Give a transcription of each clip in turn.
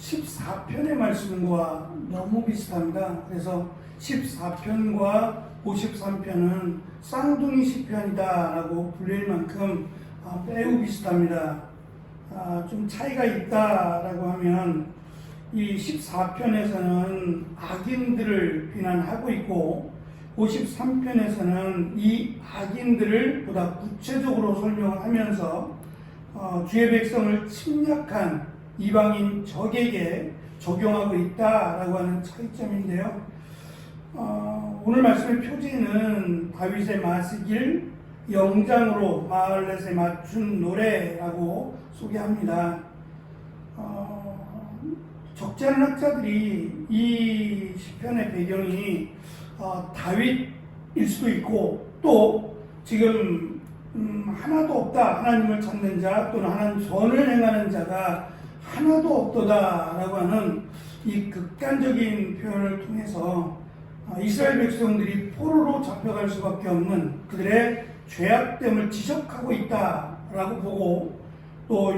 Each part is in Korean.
14편의 말씀과 너무 비슷합니다. 그래서 14편과 53편은 쌍둥이 시편이다라고 불릴 만큼 아, 매우 비슷합니다. 아, 좀 차이가 있다라고 하면 이 14편에서는 악인들을 비난하고 있고 53편에서는 이 악인들을 보다 구체적으로 설명하면서 어, 주의 백성을 침략한 이방인 적에게 적용하고 있다라고 하는 차이점인데요. 어, 오늘 말씀의 표지는 다윗의 마시길 영장으로 마을렛에 맞춘 노래라고 소개합니다. 어, 적지 않은 학자들이 이 시편의 배경이 어, 다윗일 수도 있고 또 지금 음, 하나도 없다 하나님을 찾는 자 또는 하나님 선을 행하는 자가 하나도 없도다라고 하는 이 극단적인 표현을 통해서 어, 이스라엘 백성들이 포로로 잡혀갈 수밖에 없는 그들의 죄악됨을 지적하고 있다라고 보고 또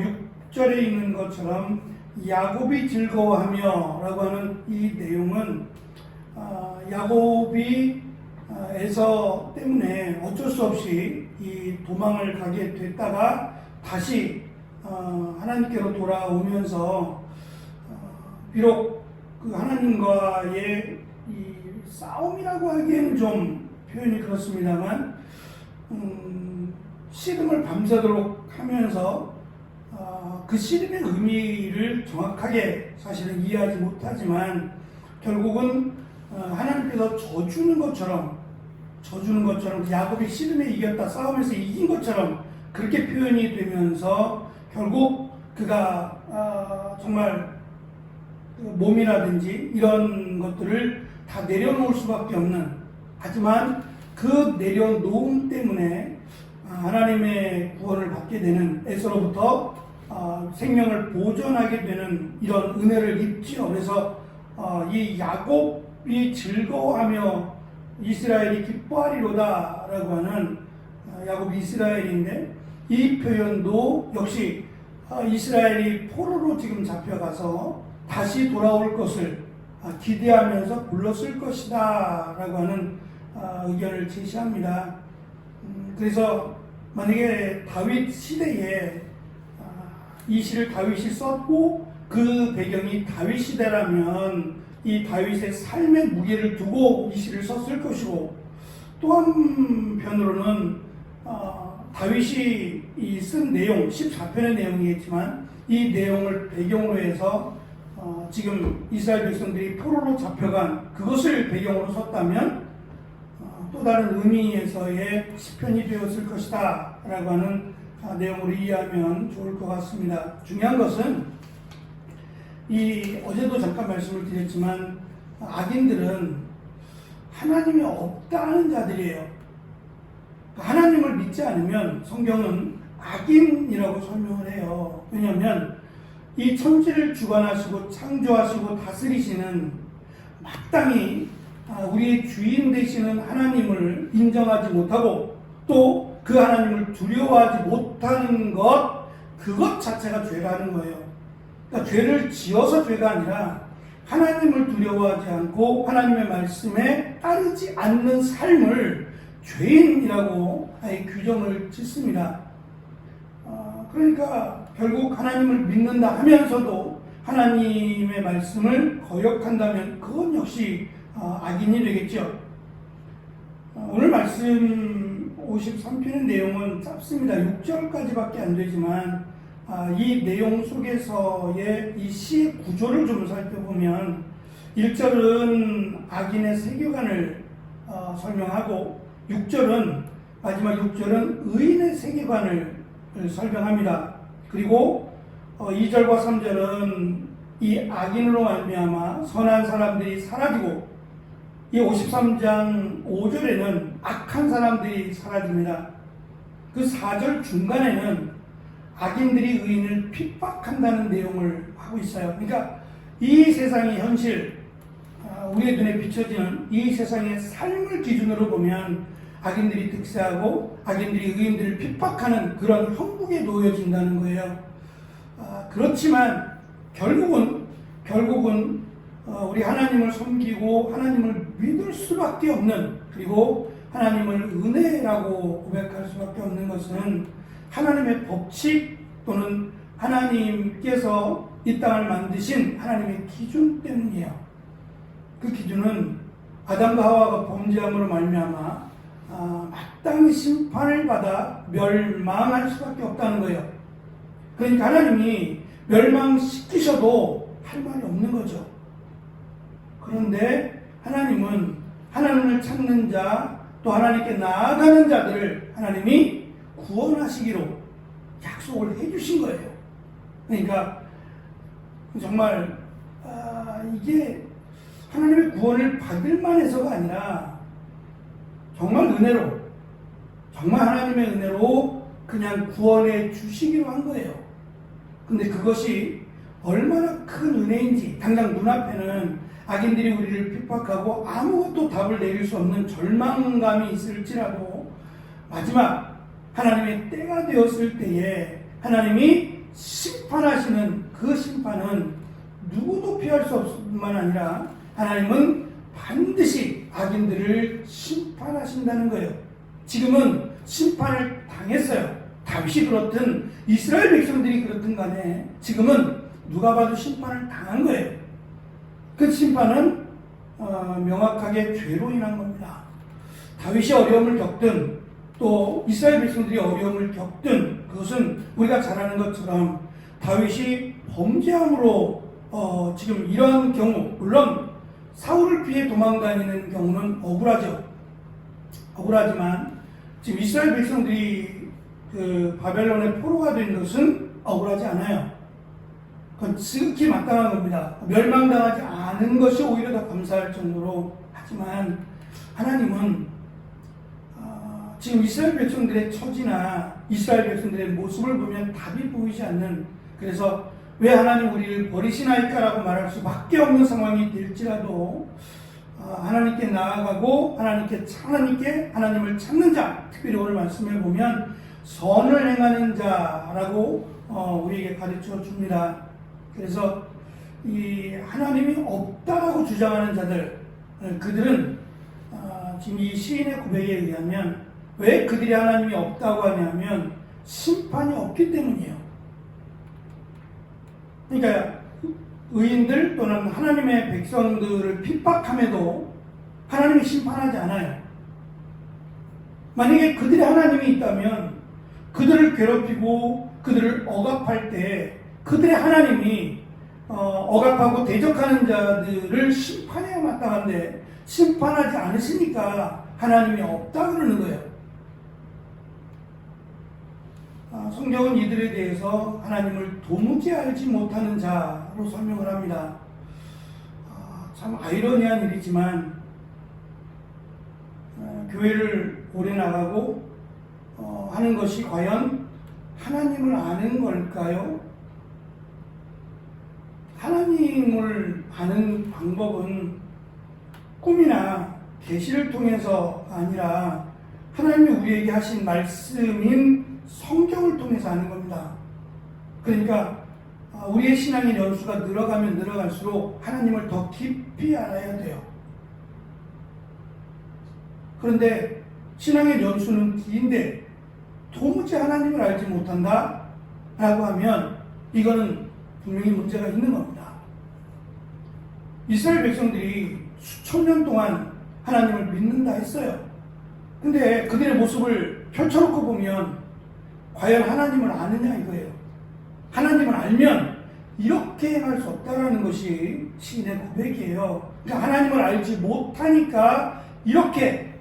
6절에 있는 것처럼 야곱이 즐거워하며 라고 하는 이 내용은 어, 야곱이 어, 에서 때문에 어쩔 수 없이 이 도망을 가게 됐다가 다시 어, 하나님께로 돌아오면서 어, 비록 그 하나님과의 이 싸움이라고 하기에는 좀 표현이 그렇습니다만 음, 씨름을 밤새도록 하면서 어, 그 씨름의 의미를 정확하게 사실은 이해하지 못하지만 결국은 어, 하나님께서 져주는 것처럼 져주는 것처럼 그 야곱이 씨름에 이겼다 싸움에서 이긴 것처럼 그렇게 표현이 되면서 결국 그가 어, 정말 그 몸이라든지 이런 것들을 다 내려놓을 수밖에 없는 하지만 그 내려놓음 때문에 아, 하나님의 구원을 받게 되는 에서로부터 어, 생명을 보존하게 되는 이런 은혜를 입지요. 그래서 어, 이 야곱이 즐거워하며 이스라엘이 기뻐하리로다라고 하는 어, 야곱 이스라엘인데 이 표현도 역시 어, 이스라엘이 포로로 지금 잡혀가서 다시 돌아올 것을 아, 기대하면서 불렀을 것이다 라고 하는 아, 의견을 제시합니다. 음, 그래서 만약에 다윗 시대에 아, 이 시를 다윗이 썼고 그 배경이 다윗 시대라면 이 다윗의 삶의 무게를 두고 이 시를 썼을 것이고 또 한편으로는 어, 다윗이 이 쓴 내용 14편의 내용이겠지만 이 내용을 배경으로 해서 어, 지금 이스라엘 백성들이 포로로 잡혀간 그것을 배경으로 썼다면 어, 또 다른 의미에서의 시편이 되었을 것이다 라고 하는 아, 내용으로 이해하면 좋을 것 같습니다. 중요한 것은 이 어제도 잠깐 말씀을 드렸지만 악인들은 하나님이 없다는 자들이에요. 하나님을 믿지 않으면 성경은 악인이라고 설명을 해요. 왜냐하면 이 천지를 주관하시고 창조하시고 다스리시는 마땅히 아, 우리의 주인 되시는 하나님을 인정하지 못하고 또 그 하나님을 두려워하지 못하는 것 그것 자체가 죄라는 거예요. 그러니까 죄를 지어서 죄가 아니라 하나님을 두려워하지 않고 하나님의 말씀에 따르지 않는 삶을 죄인이라고 아예 규정을 짓습니다. 어, 그러니까 결국 하나님을 믿는다 하면서도 하나님의 말씀을 거역한다면 그건 역시 어, 악인이 되겠죠. 어, 오늘 말씀 53편의 내용은 짧습니다. 6절까지밖에 안 되지만 아, 이 내용 속에서의 이 시의 구조를 좀 살펴보면 1절은 악인의 세계관을 어, 설명하고 6절은 마지막 6절은 의인의 세계관을 설명합니다. 그리고 어, 2절과 3절은 이 악인으로 말미암아 선한 사람들이 사라지고 이 53장 5절에는 악한 사람들이 사라집니다. 그 4절 중간에는 악인들이 의인을 핍박한다는 내용을 하고 있어요. 그러니까 이 세상의 현실, 아, 우리의 눈에 비춰지는 이 세상의 삶을 기준으로 보면 악인들이 득세하고 악인들이 의인들을 핍박하는 그런 형국에 놓여진다는 거예요. 아, 그렇지만 결국은 결국은 어, 우리 하나님을 섬기고 하나님을 믿을 수밖에 없는 그리고 하나님을 은혜라고 고백할 수밖에 없는 것은 하나님의 법칙 또는 하나님께서 이 땅을 만드신 하나님의 기준 때문이에요. 그 기준은 아담과 하와가 범죄함으로 말미암아 아, 마땅히 심판을 받아 멸망할 수밖에 없다는 거예요. 그러니까 하나님이 멸망시키셔도 할 말이 없는 거죠. 그런데 하나님은 하나님을 찾는 자, 또 하나님께 나아가는 자들을 하나님이 구원하시기로 약속을 해주신 거예요. 그러니까 정말 아, 이게 하나님의 구원을 받을 만 해서가 아니라 정말 은혜로 정말 하나님의 은혜로 그냥 구원해 주시기로 한 거예요. 근데 그것이 얼마나 큰 은혜인지 당장 눈앞에는 악인들이 우리를 핍박하고 아무것도 답을 내릴 수 없는 절망감이 있을지라도 마지막 하나님의 때가 되었을 때에 하나님이 심판하시는 그 심판은 누구도 피할 수 없을 뿐만 아니라 하나님은 반드시 악인들을 심판하신다는 거예요. 지금은 심판을 당했어요. 다윗이 그렇든 이스라엘 백성들이 그렇든 간에 지금은 누가 봐도 심판을 당한 거예요. 그 심판은 어, 명확하게 죄로 인한 겁니다. 다윗이 어려움을 겪든 또 이스라엘 백성들이 어려움을 겪든 그것은 우리가 잘 아는 것처럼 다윗이 범죄함으로 어, 지금 이런 경우 물론 사울을 피해 도망다니는 경우는 억울하죠. 억울하지만 지금 이스라엘 백성들이 그 바벨론의 포로가 된 것은 억울하지 않아요. 그건 지극히 마땅한 겁니다. 멸망당하지 않은 것이 오히려 더 감사할 정도로 하지만 하나님은 어, 지금 이스라엘 백성들의 처지나 이스라엘 백성들의 모습을 보면 답이 보이지 않는 그래서 왜 하나님 우리를 버리시나이까라고 말할 수밖에 없는 상황이 될지라도 어, 하나님께 나아가고 하나님께 하나님께 하나님을 찾는 자 특별히 오늘 말씀을 보면 선을 행하는 자라고 어, 우리에게 가르쳐 줍니다. 그래서 이 하나님이 없다라고 주장하는 자들 어, 그들은 어, 지금 이 시인의 고백에 의하면 왜 그들이 하나님이 없다고 하냐면 심판이 없기 때문이에요. 그러니까 의인들 또는 하나님의 백성들을 핍박함에도 하나님이 심판하지 않아요. 만약에 그들의 하나님이 있다면 그들을 괴롭히고 그들을 억압할 때 그들의 하나님이 어, 억압하고 대적하는 자들을 심판해야 마땅한데 심판하지 않으시니까 하나님이 없다 그러는 거예요. 아, 성경은 이들에 대해서 하나님을 도무지 알지 못하는 자로 설명을 합니다. 아, 참 아이러니한 일이지만 어, 교회를 오래 나가고 어, 하는 것이 과연 하나님을 아는 걸까요? 하나님을 아는 방법은 꿈이나 계시를 통해서 아니라 하나님이 우리에게 하신 말씀인 성경을 통해서 아는 겁니다. 그러니까 아, 우리의 신앙의 연수가 늘어가면 늘어갈수록 하나님을 더 깊이 알아야 돼요. 그런데 신앙의 연수는 긴데 도무지 하나님을 알지 못한다? 라고 하면 이거는 분명히 문제가 있는 겁니다. 이스라엘 백성들이 수천 년 동안 하나님을 믿는다 했어요. 근데 그들의 모습을 펼쳐놓고 보면 과연 하나님을 아느냐 이거예요. 하나님을 알면 이렇게 행할 수 없다라는 것이 시인의 고백이에요. 그러니까 하나님을 알지 못하니까 이렇게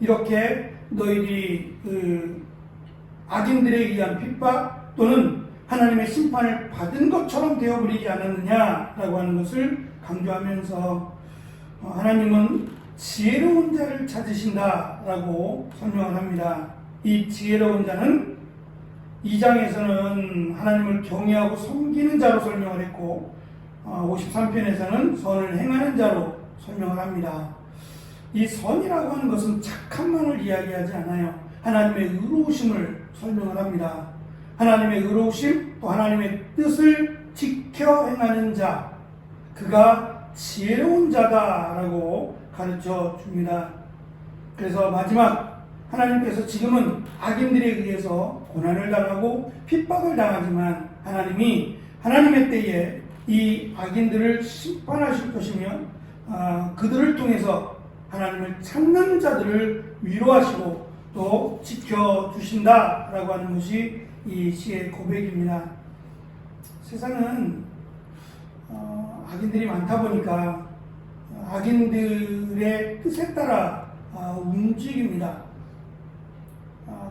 이렇게 너희들이 그 악인들에 의한 핍박 또는 하나님의 심판을 받은 것처럼 되어버리지 않았느냐라고 하는 것을 강조하면서 어, 하나님은 지혜로운 자를 찾으신다라고 설명을 합니다. 이 지혜로운 자는 2장에서는 하나님을 경외하고 섬기는 자로 설명을 했고 53편에서는 선을 행하는 자로 설명을 합니다. 이 선이라고 하는 것은 착함만을 이야기하지 않아요. 하나님의 의로우심을 설명을 합니다. 하나님의 의로우심 또 하나님의 뜻을 지켜 행하는 자 그가 지혜로운 자다라고 가르쳐 줍니다. 그래서 마지막 하나님께서 지금은 악인들에 의해서 고난을 당하고 핍박을 당하지만 하나님이 하나님의 때에 이 악인들을 심판하실 것이며 아, 그들을 통해서 하나님을 찾는 자들을 위로하시고 또 지켜주신다라고 하는 것이 이 시의 고백입니다. 세상은 어, 악인들이 많다 보니까 악인들의 뜻에 따라 아, 움직입니다.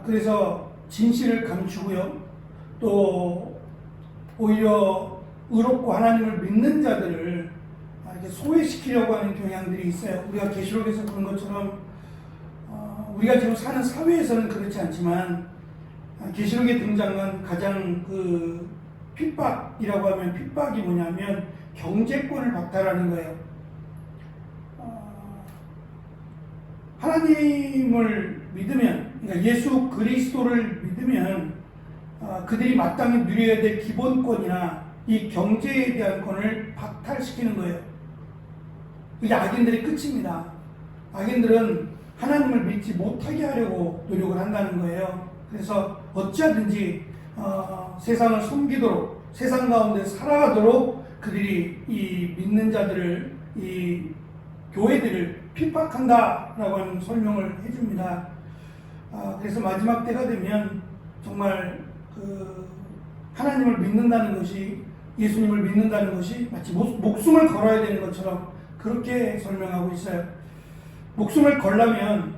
아, 그래서 진실을 감추고요. 또 오히려 의롭고 하나님을 믿는 자들을 아, 이렇게 소외시키려고 하는 경향들이 있어요. 우리가 계시록에서 그런 것처럼 어, 우리가 지금 사는 사회에서는 그렇지 않지만 아, 계시록에 등장한 가장 그 핍박이라고 하면 핍박이 뭐냐면 경제권을 박탈하는 거예요. 어, 하나님을 믿으면, 그러니까 예수 그리스도를 믿으면 어, 그들이 마땅히 누려야 될 기본권이나 이 경제에 대한 권을 박탈시키는 거예요. 이게 악인들의 끝입니다. 악인들은 하나님을 믿지 못하게 하려고 노력을 한다는 거예요. 그래서 어찌하든지 어, 세상을 섬기도록 세상 가운데 살아가도록 그들이 이 믿는 자들을 이 교회들을 핍박한다라고 하는 설명을 해줍니다. 아, 그래서 마지막 때가 되면 정말 그 하나님을 믿는다는 것이 예수님을 믿는다는 것이 마치 목, 목숨을 걸어야 되는 것처럼 그렇게 설명하고 있어요. 목숨을 걸려면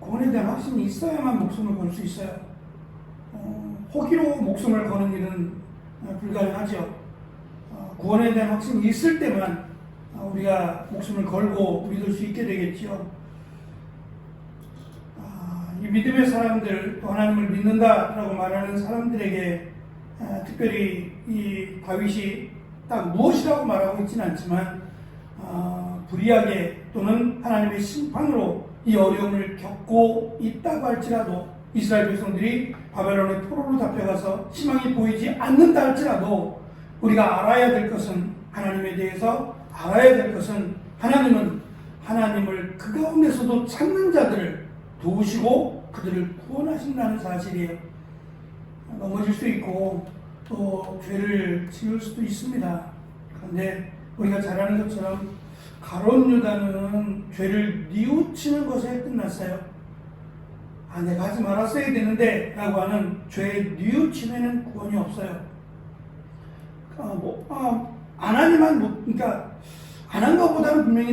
구원에 대한 확신이 있어야만 목숨을 걸 수 있어요. 어, 호기로 목숨을 거는 일은 어, 불가능하죠. 어, 구원에 대한 확신이 있을 때만 어, 우리가 목숨을 걸고 믿을 수 있게 되겠지요. 아, 이 믿음의 사람들, 또 하나님을 믿는다라고 말하는 사람들에게 아, 특별히 이 다윗이 딱 무엇이라고 말하고 있지는 않지만 아, 불의하게 또는 하나님의 심판으로 이 어려움을 겪고 있다고 할지라도 이스라엘 백성들이 바벨론의 포로로 잡혀가서 희망이 보이지 않는다 할지라도 우리가 알아야 될 것은 하나님에 대해서 알아야 될 것은 하나님은 하나님을 그 가운데서도 찾는 자들을 도우시고 그들을 구원하신다는 사실이에요. 넘어질 수 있고 또 죄를 지을 수도 있습니다. 그런데 우리가 잘 아는 것처럼 가론 유다는 죄를 뉘우치는 것에 끝났어요. 아, 내가 하지 말았어야 되는데 라고 하는 죄의 뉘우침에는 구원이 없어요. 아, 뭐, 아, 안 하니만, 못, 그러니까, 안 한 것보다는 분명히.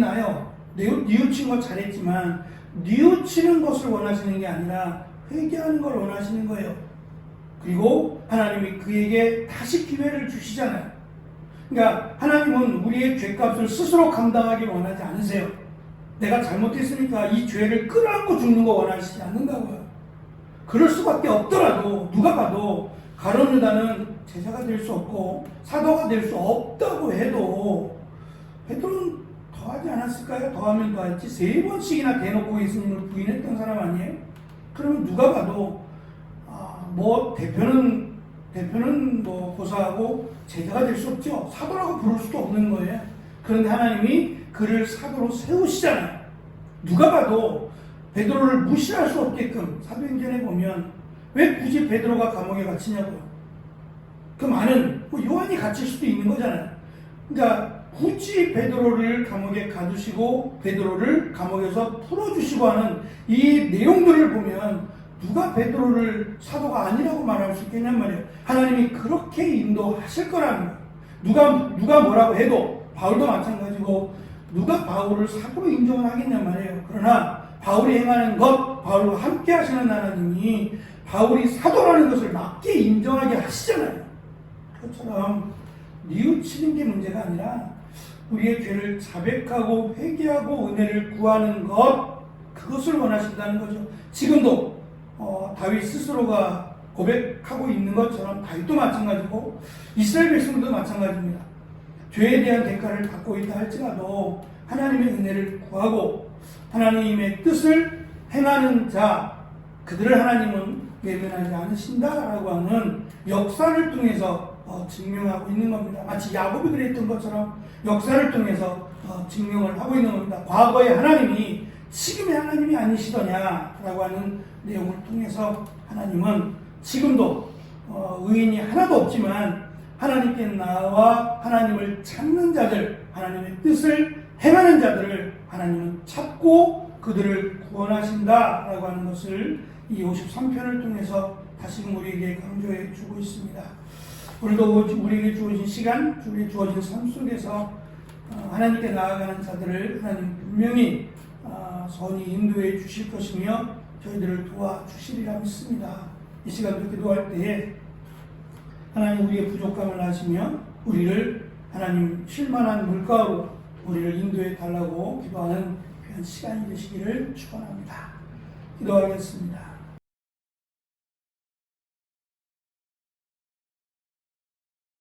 뉘우- 뉘우친 거 잘했지만, 뉘우치는 것을 원하시는 게 아니라, 회개하는 걸 원하시는 거예요. 그리고 하나님이 그에게 다시 기회를 주시잖아요. 그러니까 하나님은 우리의 죄값을 스스로 감당하기 원하지 않으세요. 내가 잘못했으니까 이 죄를 끌어안고 죽는 거 원하시지 않는다고요. 그럴 수밖에 없더라도 누가 봐도 가론 유다는 제자가 될 수 없고 사도가 될 수 없다고 해도 베드로는 더하지 않았을까요? 더하면 더했지 세 번씩이나 대놓고 예수님을 부인했던 사람 아니에요? 그러면 누가 봐도 아, 뭐 대표는 대표는 뭐 고사하고 제자가 될 수 없죠. 사도라고 부를 수도 없는 거예요. 그런데 하나님이 그를 사도로 세우시잖아요. 누가 봐도 베드로를 무시할 수 없게끔 사도행전에 보면 왜 굳이 베드로가 감옥에 갇히냐고요. 그 많은 뭐 요한이 갇힐 수도 있는 거잖아요. 그러니까 굳이 베드로를 감옥에 가두시고 베드로를 감옥에서 풀어주시고 하는 이 내용들을 보면 누가 베드로를 사도가 아니라고 말할 수 있겠냔 말이에요. 하나님이 그렇게 인도하실 거라는 거예요. 누가 누가 뭐라고 해도 바울도 마찬가지고 누가 바울을 사도로 인정을 하겠냔 말이에요. 그러나 바울이 행하는 것, 바울과 함께 하시는 하나님이 바울이 사도라는 것을 맞게 인정하게 하시잖아요. 그것처럼 뉘우치는 게 문제가 아니라 우리의 죄를 자백하고 회개하고 은혜를 구하는 것 그것을 원하신다는 거죠. 지금도 어, 다윗 스스로가 고백하고 있는 것처럼 다윗도 마찬가지고 이스라엘 백성도 마찬가지입니다. 죄에 대한 대가를 받고 있다 할지라도 하나님의 은혜를 구하고 하나님의 뜻을 행하는 자 그들을 하나님은 외면하지 않으신다라고 하는 역사를 통해서 어, 증명하고 있는 겁니다. 마치 야곱이 그랬던 것처럼 역사를 통해서 어, 증명을 하고 있는 겁니다. 과거의 하나님이 지금의 하나님이 아니시더냐라고 하는 내용을 통해서 하나님은 지금도 어, 의인이 하나도 없지만 하나님께 나와 하나님을 찾는 자들, 하나님의 뜻을 행하는 자들을 하나님은 찾고 그들을 구원하신다라고 하는 것을 이 53편을 통해서 다시금 우리에게 강조해 주고 있습니다. 오늘도 우리에게 주어진 시간, 우리에게 주어진 삶 속에서 어, 하나님께 나아가는 자들을 하나님 분명히 어, 선히 인도해 주실 것이며 저희들을 도와주시리라 믿습니다. 이 시간도 기도할 때에 하나님 우리의 부족함을 아시며 우리를 하나님 실만한 물가로 우리를 인도해 달라고 기도하는 귀한 시간이 되시기를 축원합니다. 기도하겠습니다.